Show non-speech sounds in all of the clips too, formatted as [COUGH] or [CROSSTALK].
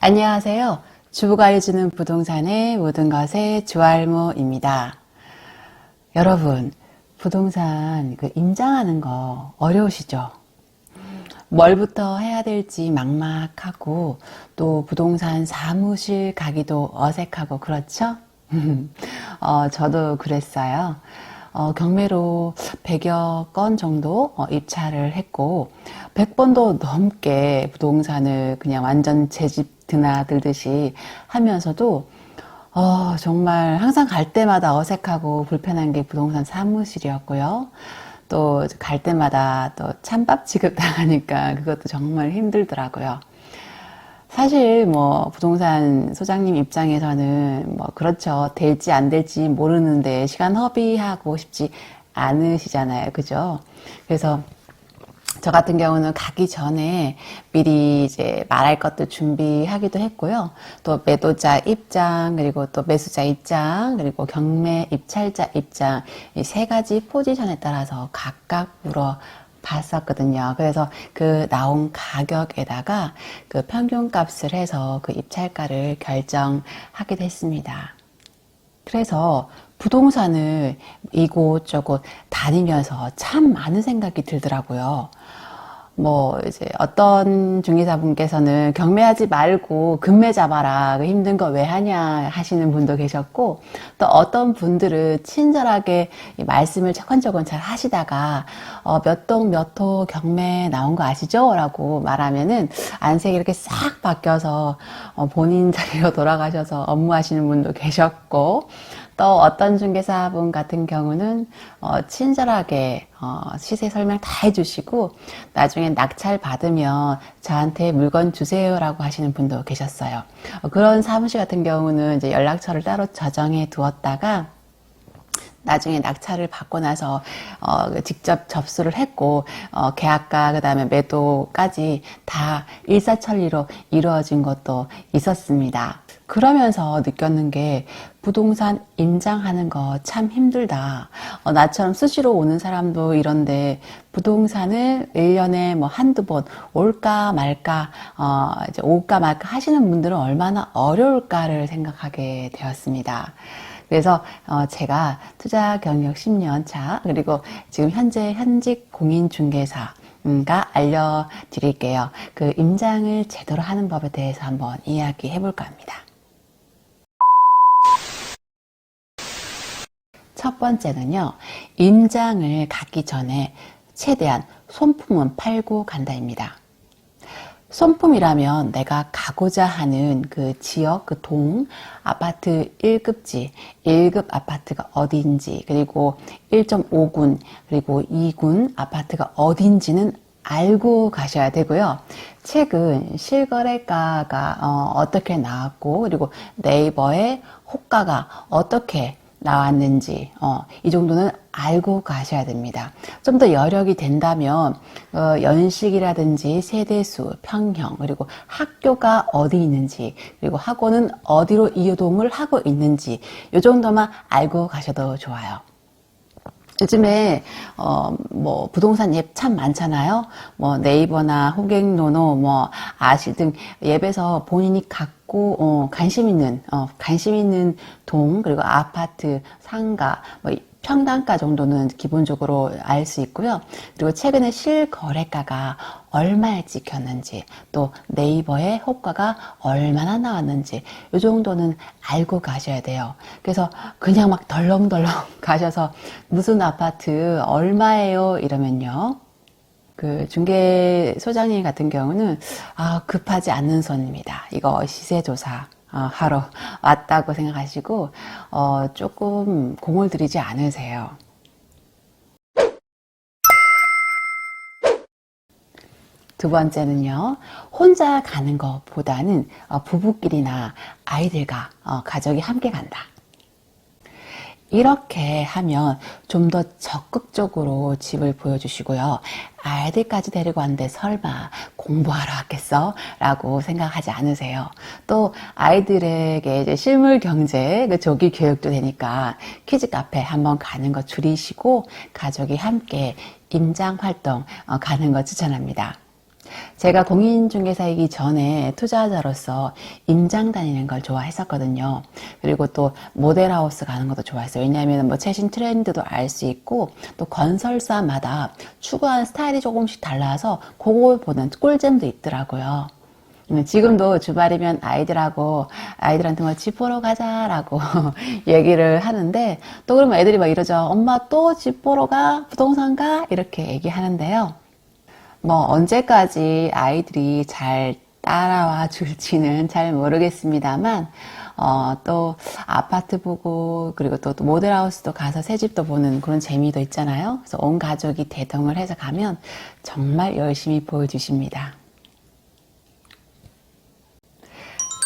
안녕하세요. 주부가 알려주는 부동산의 모든 것의 주알모입니다. 여러분, 부동산 그 임장하는 거 어려우시죠? 뭘부터 해야 될지 막막하고 또 부동산 사무실 가기도 어색하고 그렇죠? [LAUGHS] 어, 저도 그랬어요. 어, 경매로 100여 건 정도 어, 입찰을 했고 100번도 넘게 부동산을 그냥 완전 제 집 드나들듯이 하면서도 어, 정말 항상 갈 때마다 어색하고 불편한 게 부동산 사무실이었고요. 또 갈 때마다 또 찬밥 취급당하니까 그것도 정말 힘들더라고요. 사실 뭐 부동산 소장님 입장에서는 뭐 그렇죠. 될지 안 될지 모르는데 시간 허비하고 싶지 않으시잖아요. 그죠? 그래서 저 같은 경우는 가기 전에 미리 이제 말할 것도 준비하기도 했고요. 또 매도자 입장, 그리고 또 매수자 입장, 그리고 경매 입찰자 입장, 이 세 가지 포지션에 따라서 각각 물어 봤었거든요. 그래서 그 나온 가격에다가 그 평균 값을 해서 그 입찰가를 결정하기도 했습니다. 그래서 부동산을 이곳저곳 다니면서 참 많은 생각이 들더라고요. 뭐 이제 어떤 중개사분께서는 경매하지 말고 금매 잡아라 그 힘든 거 왜 하냐 하시는 분도 계셨고 또 어떤 분들은 친절하게 이 말씀을 차근차근 잘 하시다가 어, 몇동몇호 경매 나온 거 아시죠? 라고 말하면은 안색이 이렇게 싹 바뀌어서 어, 본인 자리로 [LAUGHS] 돌아가셔서 업무하시는 분도 계셨고 또 어떤 중개사분 같은 경우는 어, 친절하게 어, 시세 설명 다 해주시고 나중에 낙찰 받으면 저한테 물건 주세요라고 하시는 분도 계셨어요. 어, 그런 사무실 같은 경우는 이제 연락처를 따로 저장해 두었다가 나중에 낙찰을 받고 나서 어, 직접 접수를 했고 어, 계약과 그다음에 매도까지 다 일사천리로 이루어진 것도 있었습니다. 그러면서 느꼈는 게 부동산 임장하는 거 참 힘들다. 어, 나처럼 수시로 오는 사람도 이런데 부동산을 1년에 뭐 한두 번 올까 말까, 어, 이제 올까 말까 하시는 분들은 얼마나 어려울까를 생각하게 되었습니다. 그래서 어, 제가 투자 경력 10년 차 그리고 지금 현재 현직 공인 중개사 가 알려드릴게요. 그 임장을 제대로 하는 법에 대해서 한번 이야기해 볼까 합니다. 첫 번째는요, 임장을 가기 전에 최대한 손품은 팔고 간다입니다. 손품이라면 내가 가고자 하는 그 지역, 그 동, 아파트 1급지, 1급 아파트가 어딘지, 그리고 1.5군, 그리고 2군 아파트가 어딘지는 알고 가셔야 되고요. 최근 실거래가가 어, 떻게 나왔고, 그리고 네이버의 호가가 어떻게 나왔는지 어, 이 정도는 알고 가셔야 됩니다. 좀 더 여력이 된다면 어, 연식이라든지 세대수, 평형 그리고 학교가 어디 있는지 그리고 학원은 어디로 이동을 하고 있는지 이 정도만 알고 가셔도 좋아요. 요즘에 어 뭐 부동산 앱 참 많잖아요. 뭐 네이버나 호갱노노 뭐 아실 등 앱에서 본인이 갖고 어 관심 있는 어 관심 있는 동 그리고 아파트 상가 뭐 평당가 정도는 기본적으로 알 수 있고요. 그리고 최근에 실거래가가 얼마에 찍혔는지 또 네이버의 호가가 얼마나 나왔는지 이 정도는 알고 가셔야 돼요. 그래서 그냥 막 덜렁덜렁 [LAUGHS] 가셔서 무슨 아파트 얼마예요 이러면요. 그 중개 소장님 같은 경우는 아 급하지 않는 손입니다. 이거 시세 조사 어, 하러 왔다고 생각하시고 어, 조금 공을 들이지 않으세요. 두 번째는요, 혼자 가는 것보다는 어, 부부끼리나 아이들과 어, 가족이 함께 간다. 이렇게 하면 좀 더 적극적으로 집을 보여주시고요. 아이들까지 데리고 왔는데 설마 공부하러 왔겠어? 라고 생각하지 않으세요. 또 아이들에게 이제 실물 경제, 그 조기 교육도 되니까 키즈 카페 한번 가는 거 줄이시고 가족이 함께 임장 활동 어, 가는 거 추천합니다. 제가 공인중개사이기 전에 투자자로서 임장 다니는 걸 좋아했었거든요. 그리고 또 모델하우스 가는 것도 좋아했어요. 왜냐하면 뭐 최신 트렌드도 알 수 있고 또 건설사마다 추구하는 스타일이 조금씩 달라서 그걸 보는 꿀잼도 있더라고요. 음, 지금도 주말이면 아이들하고 아이들한테 뭐 집 보러 가자라고 [LAUGHS] 얘기를 하는데 또 그러면 애들이 막 이러죠. 엄마 또 집 보러 가? 부동산 가? 이렇게 얘기하는데요. 뭐 언제까지 아이들이 잘 따라와 줄지는 잘 모르겠습니다만 어, 또 아파트 보고 그리고 또, 또 모델하우스도 가서 새 집도 보는 그런 재미도 있잖아요. 그래서 온 가족이 대동을 해서 가면 정말 열심히 보여주십니다.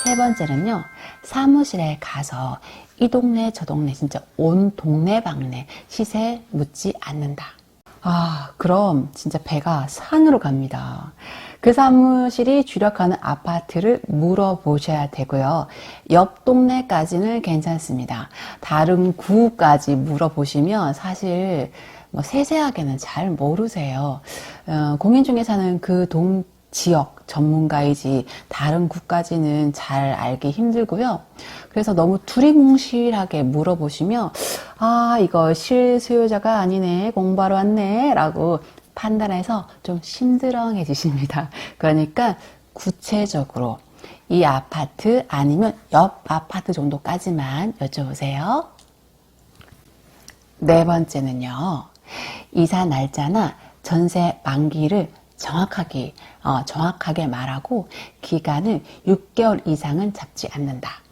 세 번째는요, 사무실에 가서 이 동네 저 동네 진짜 온 동네 방네 시세 묻지 않는다. 아, 그럼 진짜 배가 산으로 갑니다. 그 사무실이 주력하는 아파트를 물어보셔야 되고요. 옆 동네까지는 괜찮습니다. 다른 구까지 물어보시면 사실 뭐 세세하게는 잘 모르세요. 어, 공인중개사는 그 동 지역 전문가이지 다른 구까지는 잘 알기 힘들고요. 그래서 너무 두리뭉실하게 물어보시면 아 이거 실수요자가 아니네 공부하러 왔네 라고 판단해서 좀 심드렁해지십니다. [LAUGHS] 그러니까 구체적으로 이 아파트 아니면 옆 아파트 정도까지만 여쭤보세요. 네 번째는요. 이사 날짜나 전세 만기를 정확하게 어, 정확하게 말하고 기간을 6개월 이상은 잡지 않는다.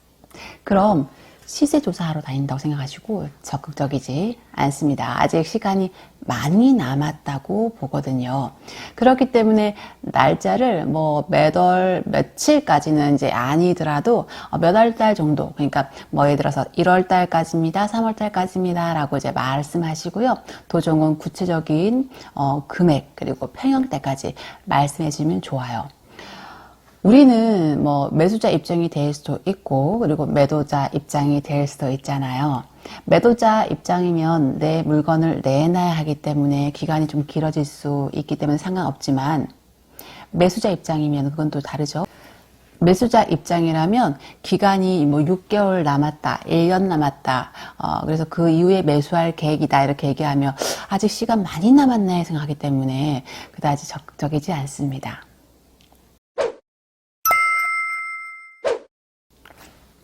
그럼 시세 조사하러 다닌다고 생각하시고 적극적이지 않습니다. 아직 시간이 많이 남았다고 보거든요. 그렇기 때문에 날짜를 뭐몇 월, 며칠까지는 이제 아니더라도 어, 몇월 달 정도, 그러니까 뭐 예를 들어서 1월 달까지입니다, 3월 달까지입니다 라고 이제 말씀하시고요. 도종은 구체적인 어, 금액, 그리고 평형대까지 말씀해 주면 좋아요. 우리는 뭐 매수자 입장이 될 수도 있고 그리고 매도자 입장이 될 수도 있잖아요. 매도자 입장이면 내 물건을 내놔야 하기 때문에 기간이 좀 길어질 수 있기 때문에 상관없지만 매수자 입장이면 그건 또 다르죠. 매수자 입장이라면 기간이 뭐 6개월 남았다, 1년 남았다, 어, 그래서 그 이후에 매수할 계획이다, 이렇게 얘기하면 아직 시간 많이 남았네 생각하기 때문에 그다지 적극적이지 않습니다.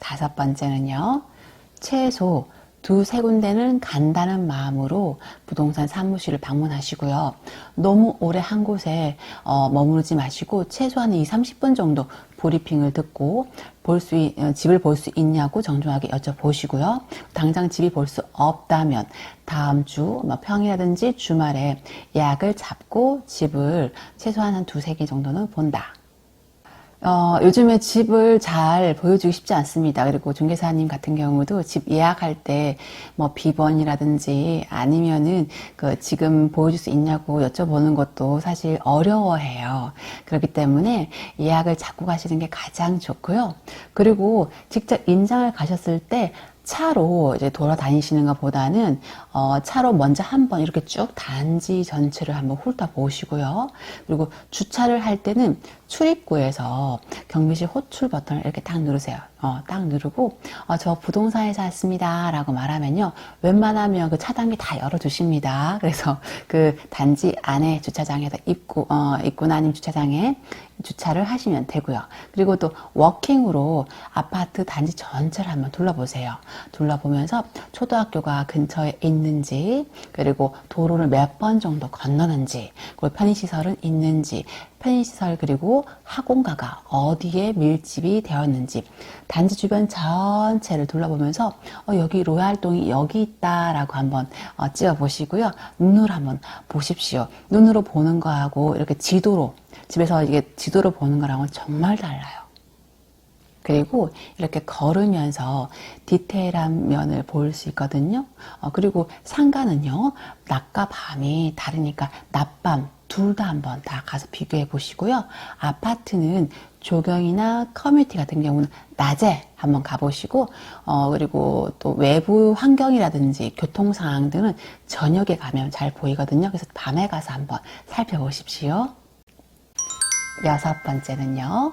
다섯 번째는요, 최소 두세 군데는 간다는 마음으로 부동산 사무실을 방문하시고요. 너무 오래 한 곳에 어, 머무르지 마시고 최소한 2, 30분 정도 브리핑을 듣고 볼 수, 어, 집을 볼 수 있냐고 정중하게 여쭤보시고요. 당장 집이 볼 수 없다면 다음 주, 뭐 평이라든지 주말에 예약을 잡고 집을 최소한 한 두세 개 정도는 본다. 어, 요즘에 집을 잘 보여주기 쉽지 않습니다. 그리고 중개사님 같은 경우도 집 예약할 때 뭐 비번이라든지 아니면은 그 지금 보여줄 수 있냐고 여쭤보는 것도 사실 어려워해요. 그렇기 때문에 예약을 잡고 가시는 게 가장 좋고요. 그리고 직접 임장을 가셨을 때 차로 이제 돌아다니시는 것보다는 어, 차로 먼저 한번 이렇게 쭉 단지 전체를 한번 훑어보시고요. 그리고 주차를 할 때는 출입구에서 경비실 호출 버튼을 이렇게 딱 누르세요. 어, 딱 누르고 어, 저 부동산에서 왔습니다. 라고 말하면요. 웬만하면 그 차단기 다 열어주십니다. [LAUGHS] 그래서 그 단지 안에 주차장에다 입구 어, 입구나 아니면 주차장에 주차를 하시면 되고요. 그리고 또 워킹으로 아파트 단지 전체를 한번 둘러보세요. 둘러보면서 초등학교가 근처에 있는지 그리고 도로를 몇 번 정도 건너는지 그리고 편의시설은 있는지 편의시설 그리고 학원가가 어디에 밀집이 되었는지 단지 주변 전체를 둘러보면서 어, 여기 로얄동이 여기 있다라고 한번 어, 찍어보시고요. 눈으로 한번 보십시오. 눈으로 보는 거하고 이렇게 지도로 집에서 이게 지도로 보는 거랑은 정말 달라요. 그리고 이렇게 걸으면서 디테일한 면을 볼 수 있거든요. 어, 그리고 상가는요, 낮과 밤이 다르니까 낮밤 둘 다 한번 다 가서 비교해 보시고요. 아파트는 조경이나 커뮤니티 같은 경우는 낮에 한번 가보시고, 어, 그리고 또 외부 환경이라든지 교통 상황 등은 저녁에 가면 잘 보이거든요. 그래서 밤에 가서 한번 살펴보십시오. 여섯 번째는요.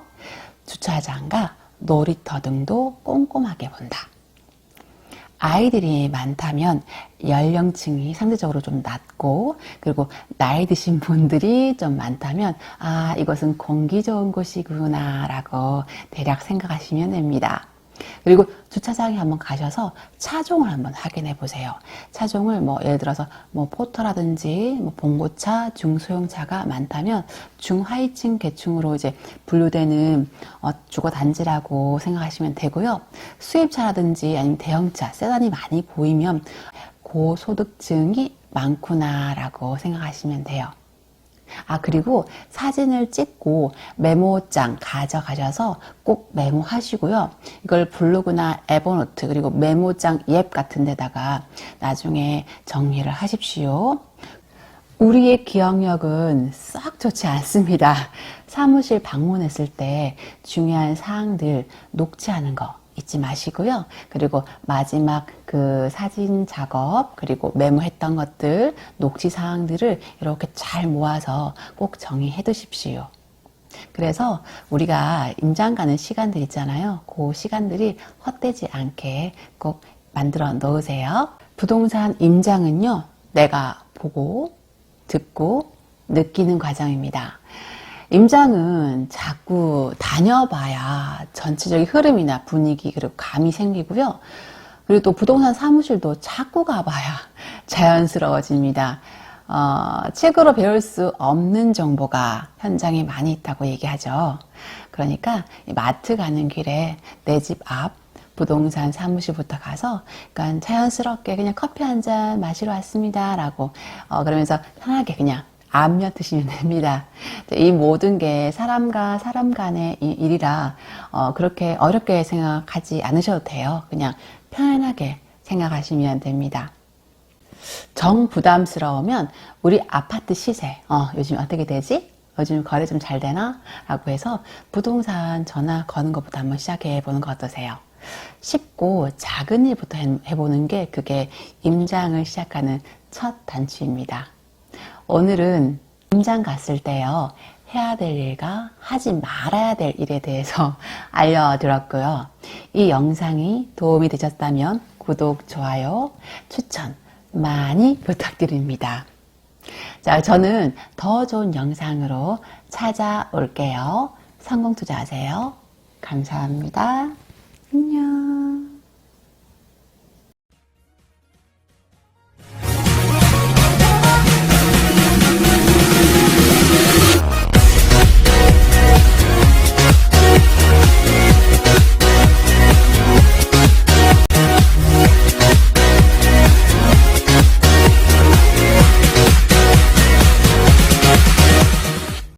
주차장과 놀이터 등도 꼼꼼하게 본다. 아이들이 많다면 연령층이 상대적으로 좀 낮고 그리고 나이 드신 분들이 좀 많다면 아 이것은 공기 좋은 곳이구나라고 대략 생각하시면 됩니다. 그리고 주차장에 한번 가셔서 차종을 한번 확인해 보세요. 차종을 뭐 예를 들어서 뭐 포터라든지 뭐 봉고차, 중소형차가 많다면 중하위층 계층으로 이제 분류되는 어, 주거 단지라고 생각하시면 되고요. 수입차라든지 아니면 대형차, 세단이 많이 보이면 고소득층이 많구나라고 생각하시면 돼요. 아, 그리고 사진을 찍고 메모장 가져가셔서 꼭 메모하시고요. 이걸 블로그나 에버노트, 그리고 메모장 앱 같은 데다가 나중에 정리를 하십시오. 우리의 기억력은 썩 좋지 않습니다. 사무실 방문했을 때 중요한 사항들 녹취하는 거 잊지 마시고요. 그리고 마지막 그 사진 작업, 그리고 메모했던 것들, 녹취 사항들을 이렇게 잘 모아서 꼭 정리해 두십시오. 그래서 우리가 임장 가는 시간들 있잖아요. 그 시간들이 헛되지 않게 꼭 만들어 놓으세요. 부동산 임장은요, 내가 보고, 듣고, 느끼는 과정입니다. 임장은 자꾸 다녀봐야 전체적인 흐름이나 분위기 그리고 감이 생기고요. 그리고 또 부동산 사무실도 자꾸 가봐야 [LAUGHS] 자연스러워집니다. 어, 책으로 배울 수 없는 정보가 현장에 많이 있다고 얘기하죠. 그러니까 마트 가는 길에 내 집 앞 부동산 사무실부터 가서 그러니까 자연스럽게 그냥 커피 한 잔 마시러 왔습니다라고 어, 그러면서 편하게 그냥 암며 드시면 됩니다. 이 모든 게 사람과 사람 간의 일이라 어, 그렇게 어렵게 생각하지 않으셔도 돼요. 그냥 편안하게 생각하시면 됩니다. 정 부담스러우면 우리 아파트 시세 어, 요즘 어떻게 되지? 요즘 거래 좀 잘 되나? 라고 해서 부동산 전화 거는 것부터 한번 시작해 보는 거 어떠세요? 쉽고 작은 일부터 해보는 게 그게 임장을 시작하는 첫 단추입니다. 오늘은 임장 갔을 때요. 해야 될 일과 하지 말아야 될 일에 대해서 [LAUGHS] 알려드렸고요. 이 영상이 도움이 되셨다면 구독, 좋아요, 추천 많이 부탁드립니다. 자, 저는 더 좋은 영상으로 찾아올게요. 성공 투자하세요. 감사합니다.